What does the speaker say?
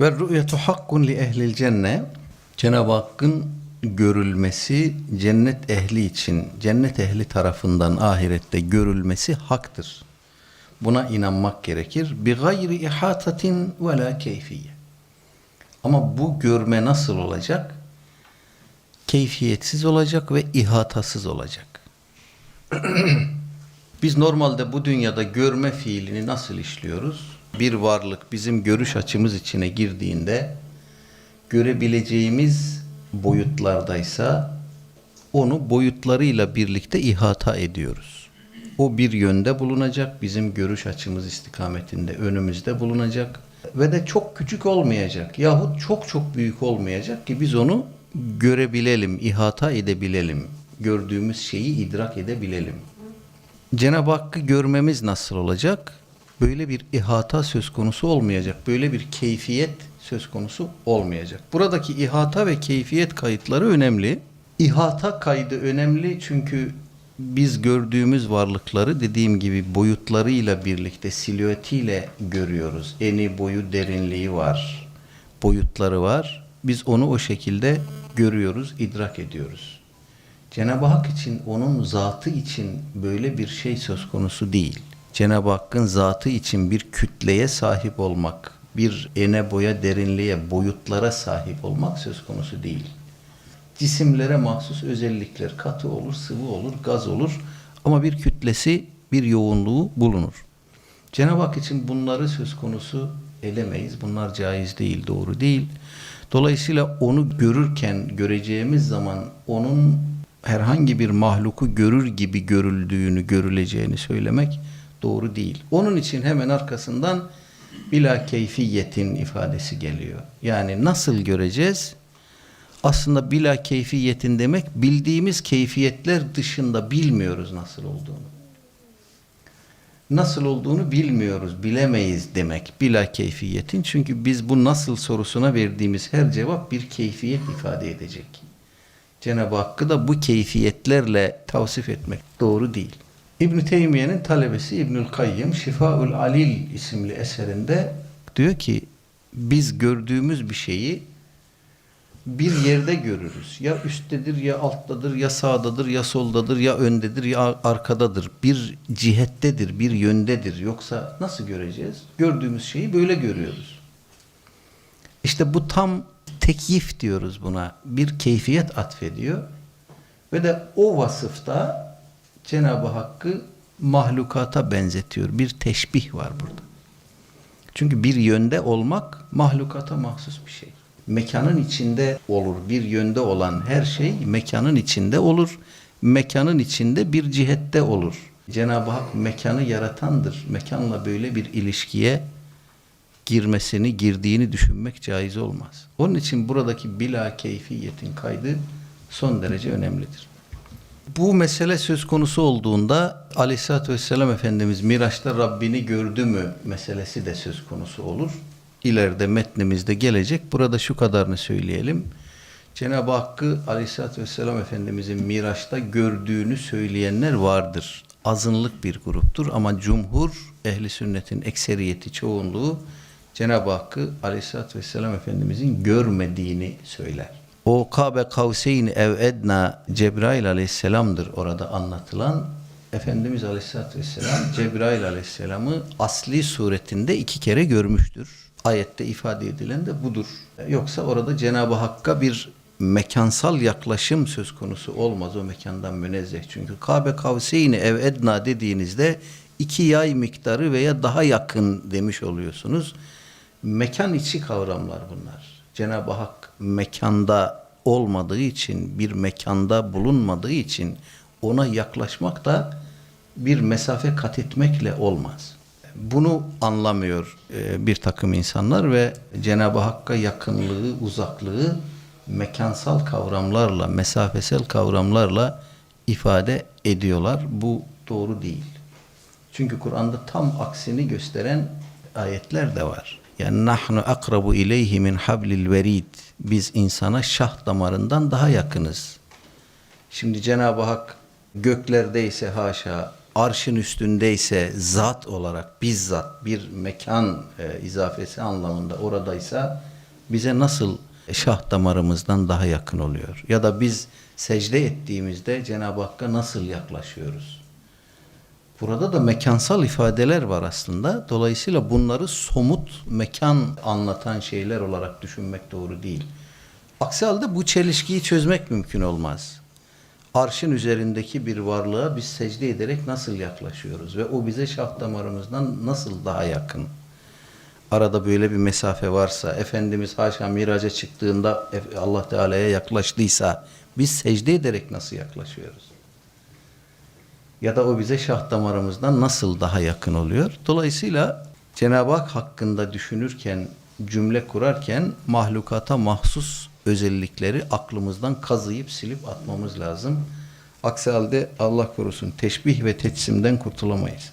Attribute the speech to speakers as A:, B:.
A: Ve rü'yetu hakkun li ehlil cenne. Cenab-ı Hakk'ın görülmesi cennet ehli için, cennet ehli tarafından ahirette görülmesi haktır. Buna inanmak gerekir. Bi gayri ihatatin ve la keyfiye. Ama bu görme nasıl olacak? Keyfiyetsiz olacak ve ihatasız olacak. Biz normalde bu dünyada görme fiilini nasıl işliyoruz? Bir varlık bizim görüş açımız içine girdiğinde görebileceğimiz boyutlardaysa onu boyutlarıyla birlikte ihata ediyoruz. O bir yönde bulunacak, bizim görüş açımız istikametinde önümüzde bulunacak ve de çok küçük olmayacak yahut çok çok büyük olmayacak ki biz onu görebilelim, ihata edebilelim, gördüğümüz şeyi idrak edebilelim. Cenab-ı Hakk'ı görmemiz nasıl olacak? Böyle bir ihata söz konusu olmayacak. Böyle bir keyfiyet söz konusu olmayacak. Buradaki ihata ve keyfiyet kayıtları önemli. İhata kaydı önemli çünkü biz gördüğümüz varlıkları dediğim gibi boyutlarıyla birlikte silüetiyle görüyoruz. Eni, boyu, derinliği var. Boyutları var. Biz onu o şekilde görüyoruz, idrak ediyoruz. Cenab-ı Hak için, onun zatı için böyle bir şey söz konusu değil. Cenab-ı Hakk'ın zatı için bir kütleye sahip olmak, bir ene boya derinliğe, boyutlara sahip olmak söz konusu değil. Cisimlere mahsus özellikler, katı olur, sıvı olur, gaz olur ama bir kütlesi, bir yoğunluğu bulunur. Cenab-ı Hak için bunları söz konusu edemeyiz. Bunlar caiz değil, doğru değil. Dolayısıyla onu görürken, göreceğimiz zaman onun herhangi bir mahluku görür gibi görüldüğünü, görüleceğini söylemek doğru değil. Onun için hemen arkasından bila keyfiyetin ifadesi geliyor. Yani nasıl göreceğiz? Aslında bila keyfiyetin demek bildiğimiz keyfiyetler dışında bilmiyoruz nasıl olduğunu. Nasıl olduğunu bilmiyoruz, bilemeyiz demek bila keyfiyetin. Çünkü biz bu nasıl sorusuna verdiğimiz her cevap bir keyfiyet ifade edecek. Cenab-ı Hakk'ı da bu keyfiyetlerle tavsif etmek doğru değil. İbn Teymiye'nin talebesi İbnül Kayyım Şifaül Alil isimli eserinde diyor ki biz gördüğümüz bir şeyi bir yerde görürüz. Ya üsttedir, ya alttadır, ya sağdadır, ya soldadır, ya öndedir, ya arkadadır. Bir cihettedir, bir yöndedir. Yoksa nasıl göreceğiz? Gördüğümüz şeyi böyle görüyoruz. İşte bu tam tekyif diyoruz buna. Bir keyfiyet atfediyor. Ve de o vasıfta Cenab-ı Hakk'ı mahlukata benzetiyor. Bir teşbih var burada. Çünkü bir yönde olmak mahlukata mahsus bir şey. Mekanın içinde olur. Bir yönde olan her şey mekanın içinde olur. Mekanın içinde bir cihette olur. Cenab-ı Hak mekanı yaratandır. Mekanla böyle bir ilişkiye girmesini, girdiğini düşünmek caiz olmaz. Onun için buradaki bila keyfiyetin kaydı son derece önemlidir. Bu mesele söz konusu olduğunda Aleyhisselatü Vesselam Efendimiz Miraç'ta Rabbini gördü mü meselesi de söz konusu olur. İleride metnimizde gelecek. Burada şu kadarını söyleyelim. Cenab-ı Hakk'ı Aleyhisselatü Vesselam Efendimizin Miraç'ta gördüğünü söyleyenler vardır. Azınlık bir gruptur ama cumhur, ehli sünnetin ekseriyeti, çoğunluğu Cenab-ı Hakk'ı Aleyhisselatü Vesselam Efendimizin görmediğini söyler. O Kabe Kavseyn ev edna Cebrail aleyhisselamdır orada anlatılan. Efendimiz aleyhisselatü vesselam Cebrail aleyhisselamı asli suretinde iki kere görmüştür. Ayette ifade edilen de budur. Yoksa orada Cenab-ı Hakk'a bir mekansal yaklaşım söz konusu olmaz o mekandan münezzeh. Çünkü Kabe Kavseyni ev edna dediğinizde iki yay miktarı veya daha yakın demiş oluyorsunuz. Mekan içi kavramlar bunlar. Cenab-ı Hak mekanda olmadığı için, bir mekanda bulunmadığı için ona yaklaşmak da bir mesafe kat etmekle olmaz. Bunu anlamıyor e, bir takım insanlar ve Cenab-ı Hakk'a yakınlığı, uzaklığı mekansal kavramlarla, mesafesel kavramlarla ifade ediyorlar. Bu doğru değil. Çünkü Kur'an'da tam aksini gösteren ayetler de var. Yani nahnu akrabu ileyhi min hablil verid. Biz insana şah damarından daha yakınız. Şimdi Cenab-ı Hak göklerdeyse haşa arşın üstündeyse zat olarak bizzat bir mekan e, izafesi anlamında oradaysa bize nasıl şah damarımızdan daha yakın oluyor? Ya da biz secde ettiğimizde Cenab-ı Hakk'a nasıl yaklaşıyoruz? Burada da mekansal ifadeler var aslında. Dolayısıyla bunları somut mekan anlatan şeyler olarak düşünmek doğru değil. Aksi halde bu çelişkiyi çözmek mümkün olmaz. Arşın üzerindeki bir varlığa biz secde ederek nasıl yaklaşıyoruz ve o bize şah damarımızdan nasıl daha yakın? Arada böyle bir mesafe varsa, Efendimiz haşa miraca çıktığında Allah Teala'ya yaklaştıysa biz secde ederek nasıl yaklaşıyoruz? Ya da o bize şah damarımızdan nasıl daha yakın oluyor? Dolayısıyla Cenab-ı Hak hakkında düşünürken, cümle kurarken mahlukata mahsus özellikleri aklımızdan kazıyıp silip atmamız lazım. Aksi halde Allah korusun teşbih ve teçsimden kurtulamayız.